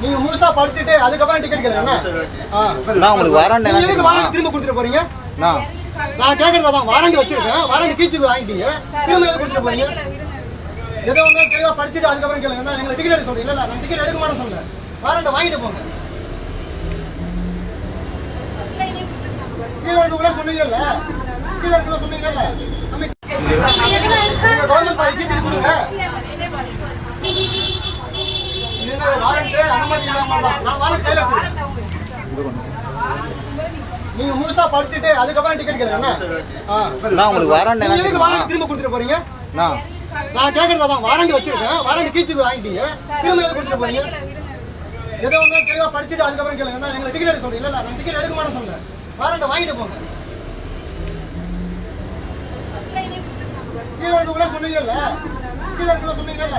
நீங்க முழுசா படிச்சுட்டு அதுக்கப்புறம் டிக்கெட் கேட்கல ஆ. நான் உங்களுக்கு வாரண்ட் எதுக்கு வாரண்ட் திரும்ப கொடுத்துட்டு போறீங்க? நான். நான் கேட்கறதா தான் வாரண்ட் வச்சிருக்கேன். வாரண்ட் கீழ்ச்சி வாங்கிட்டீங்க. திரும்ப எதுக்கு கொடுத்துட்டு போறீங்க? எதோ ஒன்று தெளிவா படிச்சுட்டு அதுக்கப்புறம் கேளுங்க நான் எங்களை டிக்கெட் எடுக்க சொல்றேன் இல்ல நான் டிக்கெட் எடுக்க மாட்டேன் சொன்னேன் வாரண்ட வாங்கிட்டு போங்க. கீழே சொன்னீங்கல்ல. கீழே எடுக்கல சொன்னீங்கல்ல கவர்மெண்ட் பாதி கீழ்ச்சி கொடுங்க. நீங்க முழுசா படிச்சுட்டு அதுக்கப்புறம் டிக்கெட் கேட்கல ஆ. நான் உங்களுக்கு வாரண்ட் நீங்க எதுக்கு வாரண்ட் திரும்ப கொடுத்துட்டு போறீங்க? நான். கேட்கறதா தான் வாரண்ட் வச்சிருக்கேன். வாரண்ட் கீழ்ச்சி வாங்கிட்டீங்க. திரும்ப எதுக்கு கொடுத்துட்டு போறீங்க? ஏதோ ஒன்று தெளிவா படிச்சுட்டு அதுக்கப்புறம் கேளுங்க நான் எங்களை டிக்கெட் எடுக்க சொல்றேன் இல்ல நான் டிக்கெட் எடுக்க மாட்டேன் சொன்னேன் வாரண்ட வாங்கிட்டு போங்க. கீழே இருக்கக்குள்ள சொன்னீங்கல்ல? கீழே இருக்கக்குள்ள சொன்னீங்கல்ல?